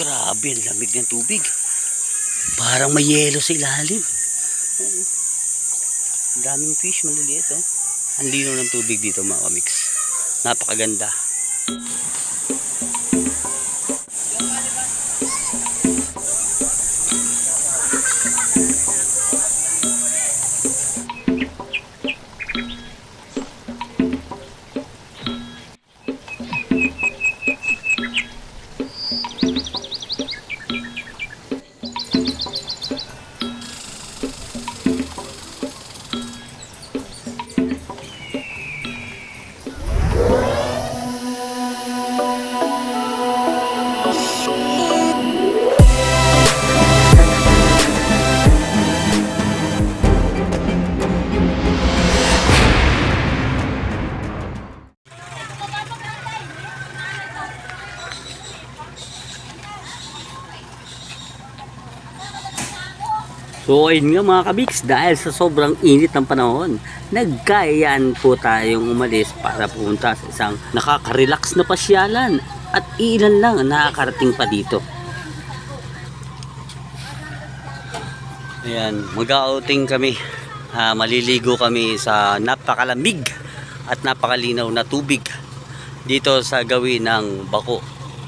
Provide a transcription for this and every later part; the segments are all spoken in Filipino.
Grabe, ang lamig ng tubig. Parang may yelo sa ilalim. Ang daming fish, maliliit oh. Ang lino ng tubig dito mga kamix. Napakaganda. So ayun nga mga kabiks, dahil sa sobrang init ng panahon, nagkayaan po tayong umalis para pumunta sa isang nakaka-relax na pasyalan at ilan lang ang nakakarating pa dito. Ayan, mag-outing kami. Ah, maliligo kami sa napakalamig at napakalinaw na tubig dito sa gawin ng Bako,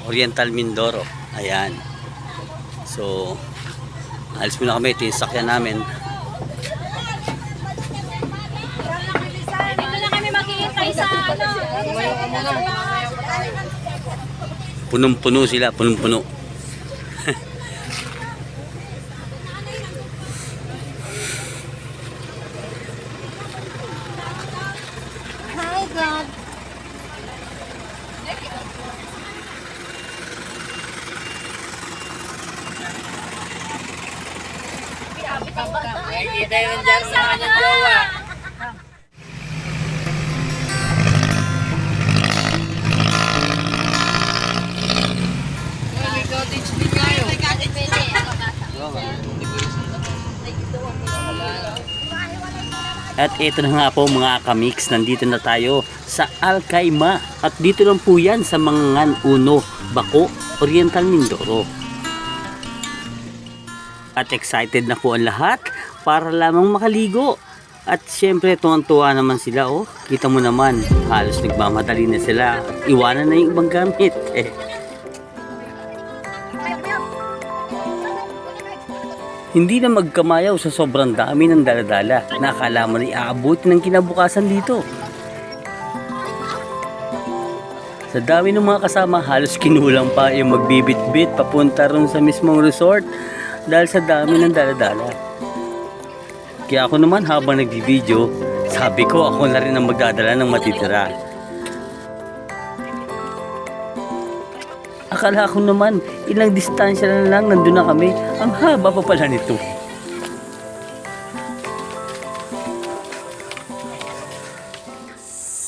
Oriental Mindoro. Ayan. So, alis muna kami. Ito yung sakyan namin. Ano. Punong-puno sila, punong-puno. Hi, God. Yun dyan sa kanyang jowa. May cottage din kayo. At ito na nga po mga kamix, nandito na tayo sa Alcaima. At dito lang po yan sa Mangan Uno, Bako, Oriental Mindoro. At excited na po ang lahat para lamang makaligo. At syempre tuwang-tuwa naman sila oh. Kita mo naman, halos nagmamadali na sila. Iwanan na yung ibang gamit. Eh, Hindi na magkamayaw sa sobrang dami ng daladala na akala mo na iaabot ng kinabukasan dito. Sa dami ng mga kasama, halos kinulang pa yung magbibit-bit papunta ron sa mismong resort dahil sa dami ng daladala. Kaya ako naman habang nagbi-video, sabi ko ako na rin ang magdadala ng matitira. Akala ko naman, ilang distansya na lang nandun na kami. Ang haba pa pala nito.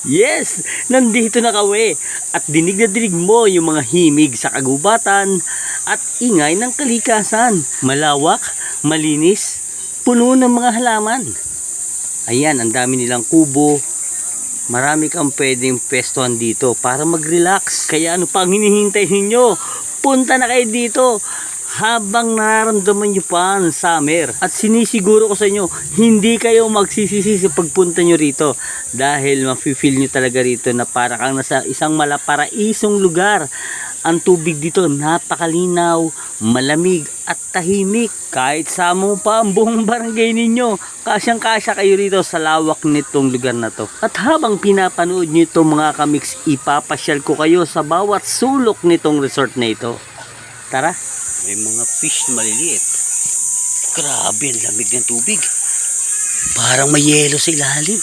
Yes! Nandito na kami! At dinig na dinig mo yung mga himig sa kagubatan at ingay ng kalikasan. Malawak, malinis, puno ng mga halaman. Ayan, ang dami nilang kubo, marami kang pwedeng pestuhan dito para mag-relax. Kaya ano pang hinihintay ninyo? Punta na kayo dito habang nararamdaman nyo pa ang summer. At sinisiguro ko sa inyo, hindi kayo magsisisi sa pagpunta nyo rito dahil mafe-feel nyo talaga rito na para kang nasa isang malaparaisong lugar. Ang tubig dito napakalinaw, malamig at tahimik. Kahit sa mo pa ang buong barangay ninyo, kasyang kasya kayo rito sa lawak nitong lugar na to. At habang pinapanood nyo ito mga kamix, ipapasyal ko kayo sa bawat sulok nitong resort na ito. Tara! May mga fish maliliit. Grabe, ang lamig ng tubig. Parang may yelo sa ilalim.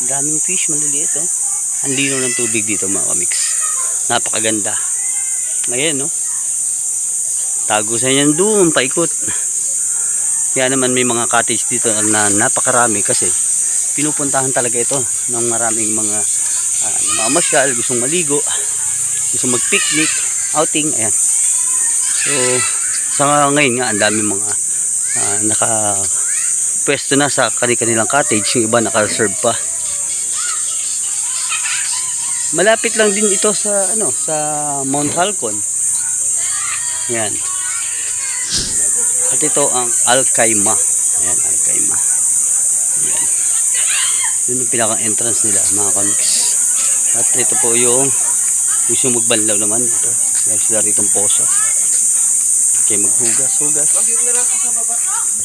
Ang daming fish maliliit oh. Ang lino ng tubig dito mga kamix. Napakaganda. Ngayon no. Tago sa yan doon, paikot. Kaya naman may mga cottage dito na napakarami kasi pinupuntahan talaga ito ng maraming mga uh, mamasyal, gustong maligo, gustong mag-picnic, outing, ayan. So, sa ngayon nga, ang dami mga ah, naka pwesto na sa kanilang cottage, yung iba naka-reserve pa. Malapit lang din ito sa ano, sa Mount Halcon. Yan. At ito ang Alcaima. Ayan, Alcaima. Ayan. Yun yung pinaka entrance nila, mga comics. At ito po yung gusto magbanlaw naman ito. Meron sila rito poso. Okay, maghugas, hugas.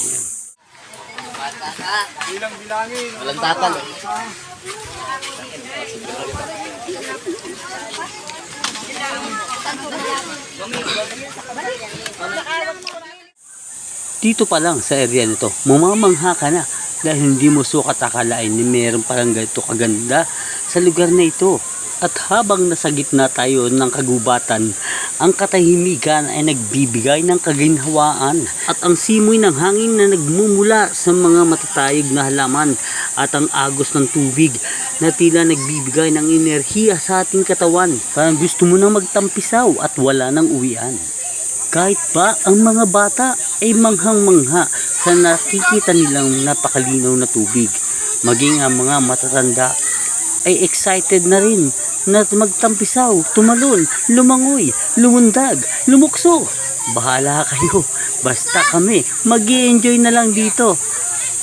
Ayan. Walang tatal. Dito pa lang sa area nito, mamamangha ka na dahil hindi mo sukat akalain na meron parang ganito kaganda sa lugar na ito. At habang nasa gitna tayo ng kagubatan, ang katahimikan ay nagbibigay ng kaginhawaan at ang simoy ng hangin na nagmumula sa mga matatayog na halaman at ang agos ng tubig na tila nagbibigay ng enerhiya sa ating katawan. Parang gusto mo nang magtampisaw at wala nang uwian. Kahit pa ang mga bata ay manghang-mangha sa nakikita nilang napakalinaw na tubig. Maging ang mga matatanda ay excited na rin na magtampisaw, tumalon, lumangoy, lumundag, lumukso. Bahala kayo. Basta kami, mag enjoy na lang dito.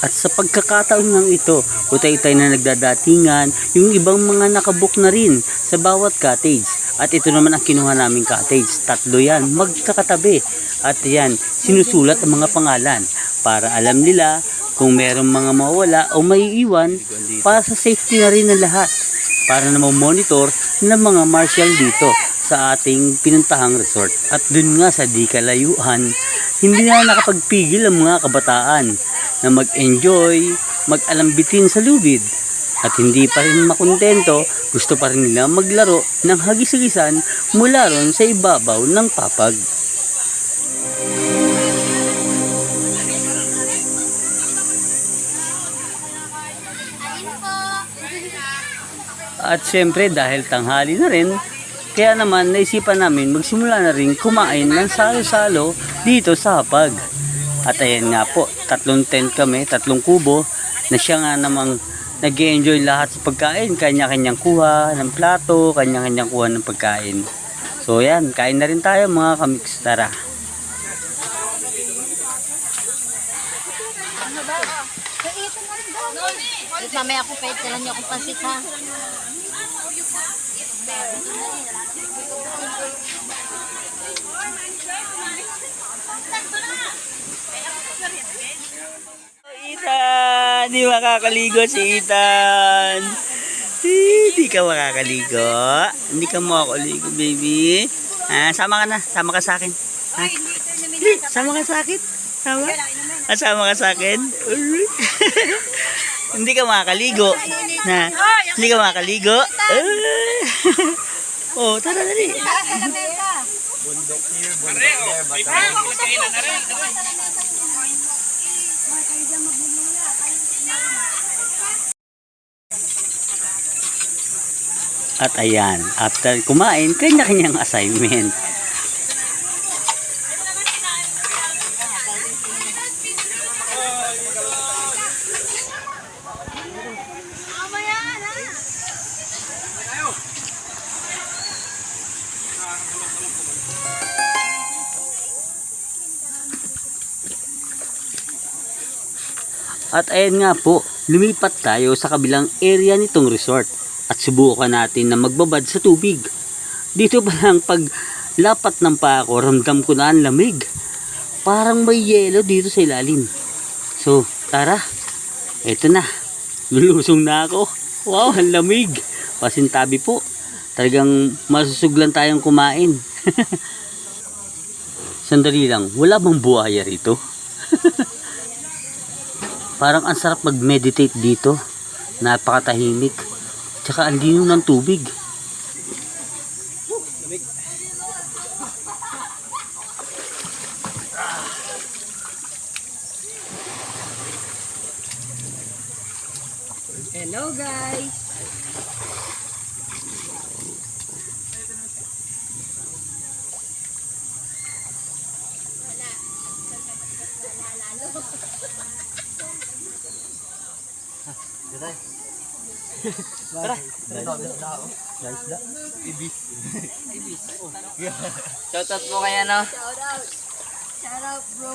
At sa pagkakataon ng ito, utay-utay na nagdadatingan, yung ibang mga nakabook na rin sa bawat cottage. At ito naman ang kinuha naming cottage. Tatlo yan, magkakatabi. At yan, sinusulat ang mga pangalan para alam nila kung merong mga mawala o may iwan para sa safety na rin ng lahat. Para na monitor ng mga marshal dito sa ating pinuntahang resort. At dun nga sa di kalayuan, hindi na nakapagpigil ang mga kabataan na mag-enjoy, mag-alambitin sa lubid. At hindi pa rin makontento, gusto pa rin nila maglaro ng hagis-hagisan mula ron sa ibabaw ng papag. At syempre dahil tanghali na rin, kaya naman naisipan namin magsimula na rin kumain ng salo-salo dito sa Hapag. At ayan nga po, tatlong tent kami, tatlong kubo, na siya nga namang nag enjoy lahat sa pagkain. Kanya-kanyang kuha ng plato, kanya-kanyang kuha ng pagkain. So yan, kain na rin tayo mga kamiks. Tara. Wait, mamaya ako pwede tira niyo akong pansit ha. Ethan! Di makakaligo si Ethan! Hindi ka makakaligo. Hindi ka makakaligo, baby. Ah, sama ka na. Sama ka sa akin. Ha? Sama ka sa akin. Sama? Ah, sama ka sa akin? Hindi ka makakaligo. Na, hindi ka makakaligo. Ah. oh, tara dali. At ayan, after kumain, kanya-kanyang assignment. At ayan nga po, lumipat tayo sa kabilang area nitong resort at subukan natin na magbabad sa tubig. Dito pa lang pag lapat ng pa ako, ramdam ko na ang lamig. Parang may yelo dito sa ilalim. So, tara. Eto na. Lulusong na ako. Wow, ang lamig. Pasintabi po. Talagang masusuglan tayong kumain. Sandali lang, wala bang buhaya rito? Parang ang sarap mag-meditate dito. Napakatahimik. Tsaka ang lino ng tubig. Shoutout po kaya no? Shout out bro.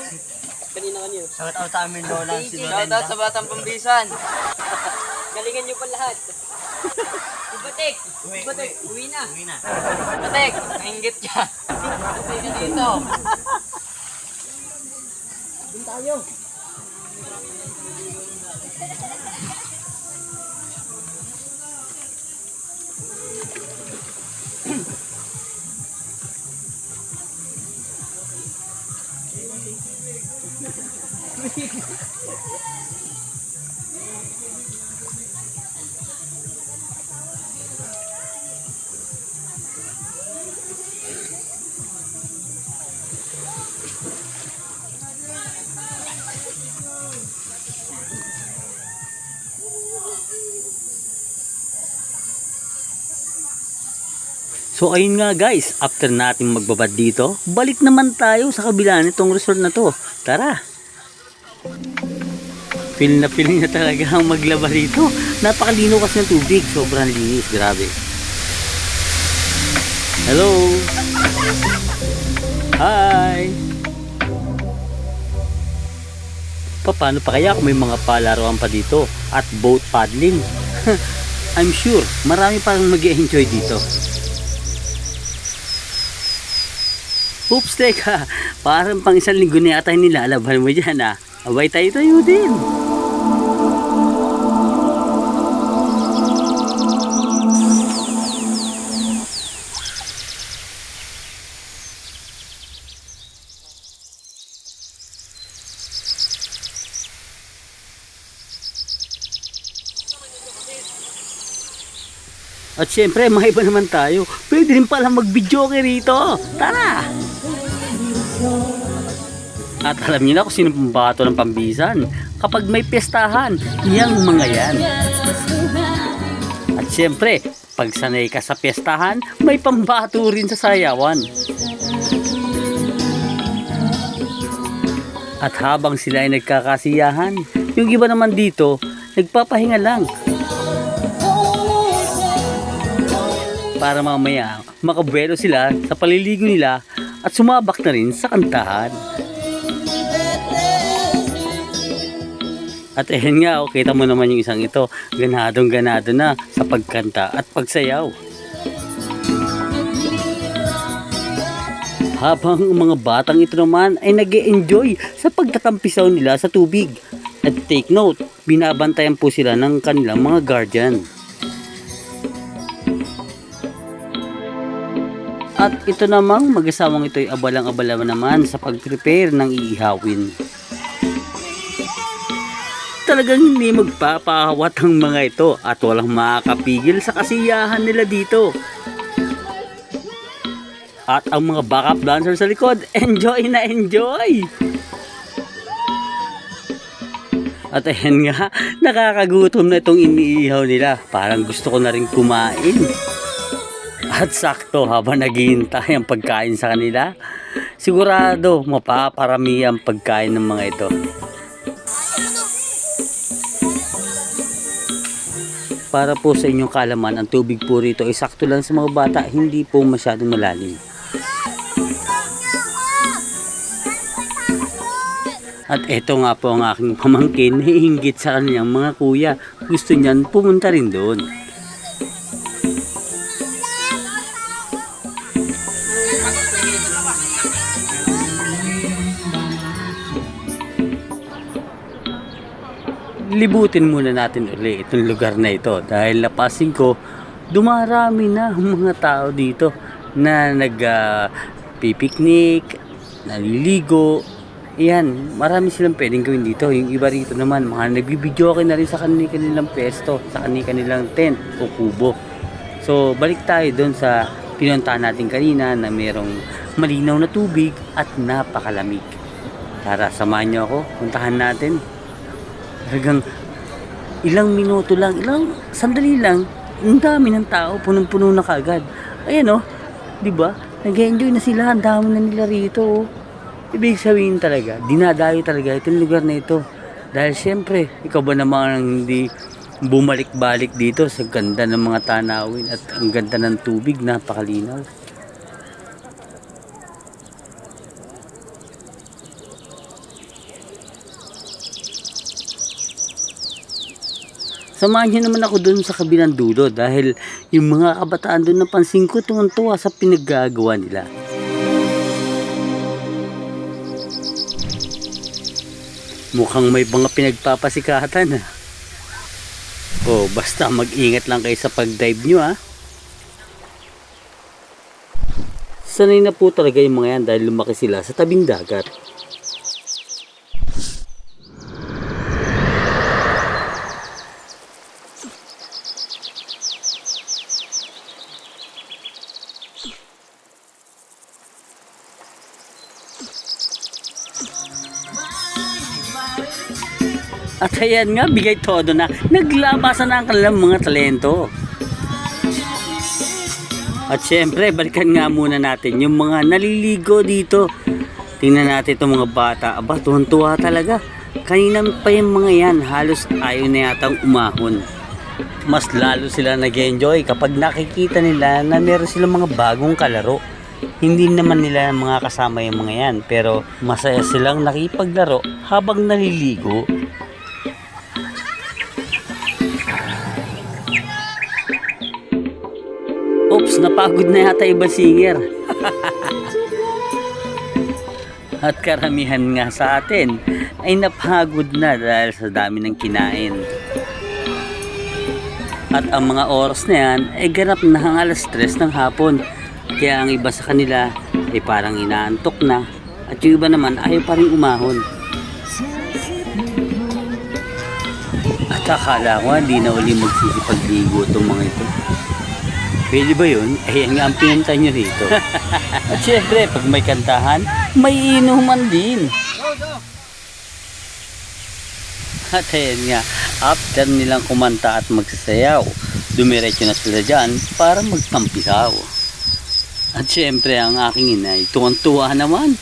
Shoutout sa amin lola. Shoutout sa Batang Pambisan. Galingan niyo pa lahat. Ibatek. Ibatek. Uwi na. Uwi na. Patek, nainggit ka. Patek ka dito. So ayun nga guys, after natin magbabad dito, balik naman tayo sa kabila nitong resort na to. Tara! Feel na feel na talaga ang maglaba rito. Napakalino kasi ng tubig. Sobrang linis. Grabe. Hello! Hi! Pa, Paano pa kaya kung may mga palaruan pa dito at boat paddling? I'm sure marami parang mag enjoy dito. Oops, teka. Parang pang isang linggo na yata nilalaban mo dyan ah. Abay tayo tayo din. At syempre, mga iba naman tayo. Pwede rin pala mag-video rito. Tara! At alam niyo na kung sino pambato ng pambisan. Kapag may pestahan, yang mga yan. At syempre, pag sanay ka sa pestahan, may pambato rin sa sayawan. At habang sila ay nagkakasiyahan, yung iba naman dito, nagpapahinga lang. Para mamaya, makabuelo sila sa paliligo nila at sumabak na rin sa kantahan. At ayan nga, oh, kita mo naman yung isang ito, ganadong ganado na sa pagkanta at pagsayaw. Habang ang mga batang ito naman ay nag enjoy sa pagtatampisaw nila sa tubig. At take note, binabantayan po sila ng kanilang mga guardian. At ito namang mag-asawang ito ay abalang-abala naman sa pag-prepare ng iihawin. Talagang hindi magpapahawat ang mga ito at walang makakapigil sa kasiyahan nila dito. At ang mga backup dancers sa likod, enjoy na enjoy! At ayan nga, nakakagutom na itong iniihaw nila. Parang gusto ko na rin kumain. At sakto habang naghihintay ang pagkain sa kanila, sigurado mapaparami ang pagkain ng mga ito. Para po sa inyong kalaman, ang tubig po rito ay sakto lang sa mga bata, hindi po masyadong malalim. At eto nga po ang aking pamangkin, naiinggit sa kanyang mga kuya. Gusto niyan pumunta rin doon. Libutin muna natin uli itong lugar na ito. Dahil napasin ko dumarami na mga tao dito na nag ah, pipiknik, naliligo. Yan, marami silang pwedeng gawin dito. Yung iba rito naman, mga nagbibideo na rin sa kanilang, pesto sa kanilang, tent o kubo. So balik tayo doon sa pinuntahan natin kanina na merong malinaw na tubig at napakalamig. Tara samahan nyo ako, puntahan natin Talagang ilang minuto lang, ilang sandali lang, ang dami ng tao, punong-puno na kagad. Ayan oh, di ba? Nag-enjoy na sila, ang dami na nila rito. Oh. Ibig sabihin talaga, dinadayo talaga itong lugar na ito. Dahil syempre, ikaw ba naman hindi bumalik-balik dito sa ganda ng mga tanawin at ang ganda ng tubig, napakalinaw. Samahan niyo naman ako dun sa kabilang dulo dahil yung mga kabataan dun napansin ko tuwang-tuwa sa pinaggagawa nila. Mukhang may mga pinagpapasikatan ha. Oh, basta mag-ingat lang kayo sa pag-dive nyo ha. Sanay na po talaga yung mga yan dahil lumaki sila sa tabing dagat. At ayan nga, bigay todo na. Naglabasan na ang kanilang mga talento. At syempre, balikan nga muna natin yung mga naliligo dito. Tingnan natin itong mga bata. Aba, tuwan-tuwa talaga. Kanina pa yung mga yan, halos ayaw na yatang umahon. Mas lalo sila nag-enjoy kapag nakikita nila na meron silang mga bagong kalaro. Hindi naman nila mga kasama yung mga yan, pero masaya silang nakipaglaro habang naliligo. Napagod na yata iba singer. At karamihan nga sa atin ay napagod na dahil sa dami ng kinain. At ang mga oras na yan ay ganap na ang alas 3 ng hapon. Kaya ang iba sa kanila ay parang inaantok na at yung iba naman ayaw pa rin umahon. At akala ko hindi na uli magsisipagligo itong mga ito. Pwede ba yun? Ayan nga ang pinunta nyo rito. At syempre, pag may kantahan, may inuman din. At ayan nga, after nilang kumanta at magsasayaw, dumiretso na sila dyan para magtampisaw. At syempre, ang aking ina, tuwang-tuwa naman.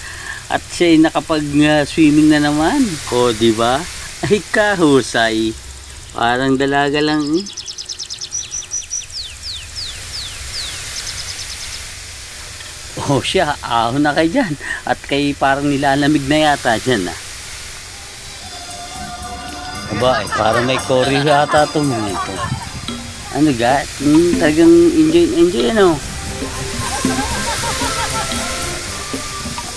At siya ay nakapag-swimming na naman. O, di ba? Ay kahusay. Parang dalaga lang eh. Oh siya, ahon na kayo dyan. At kay parang nilalamig na yata dyan ah. Aba, eh, parang may kori yata itong ito. Ano ga? Hmm, talagang enjoy, enjoy ano.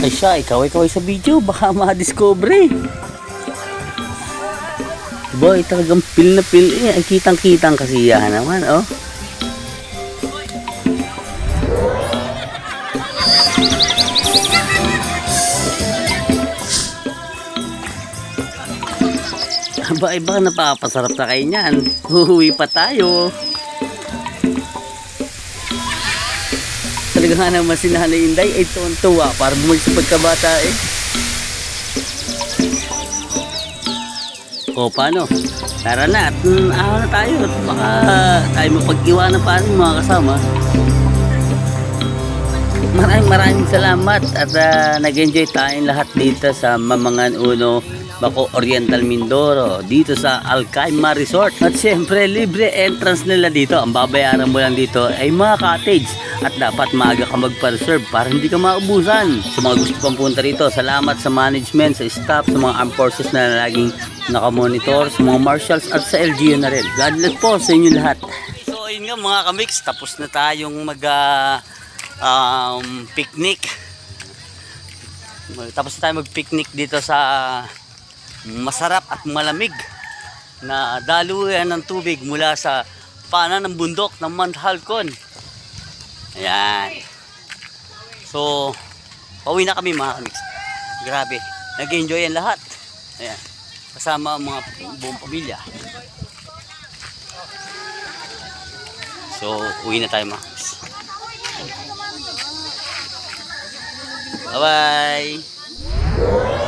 Ay siya, ikaw, ikaw sa video, baka ma-discover eh. Boy, talagang pil na pil eh. Ay, kitang-kitang kasiyahan naman, oh. Aba, baka napapasarap na kayo niyan. Huhuwi pa tayo. Talaga nga naman si Nanay Inday ay tuwan-tuwa para bumalik sa pagkabata eh. O paano? Tara na at mm, ahaw na tayo at baka tayo mapag-iwanan pa ng mga kasama. Maraming maraming salamat at ah, nag-enjoy tayong lahat dito sa Mamangan Uno Bako Oriental Mindoro dito sa Alcaima Resort. At syempre libre entrance nila dito. Ang babayaran mo lang dito ay mga cottage at dapat maaga ka magpa-reserve para hindi ka maubusan. Sa mga gusto pang punta rito, salamat sa management, sa staff, sa mga armed forces na laging nakamonitor, sa mga marshals at sa LGU na rin. God bless po sa inyo lahat. So ayun nga mga kamix, tapos na tayong mag ah, um, picnic. Tapos na tayo mag-picnic dito sa masarap at malamig na daluyan ng tubig mula sa panan ng bundok ng Mount Halcon. Ayan. So, pauwi na kami mga kamix. Grabe. Nag-enjoy yan lahat. Ayan. Kasama ang mga buong pamilya. So, uwi na tayo mga kamix. Bye-bye!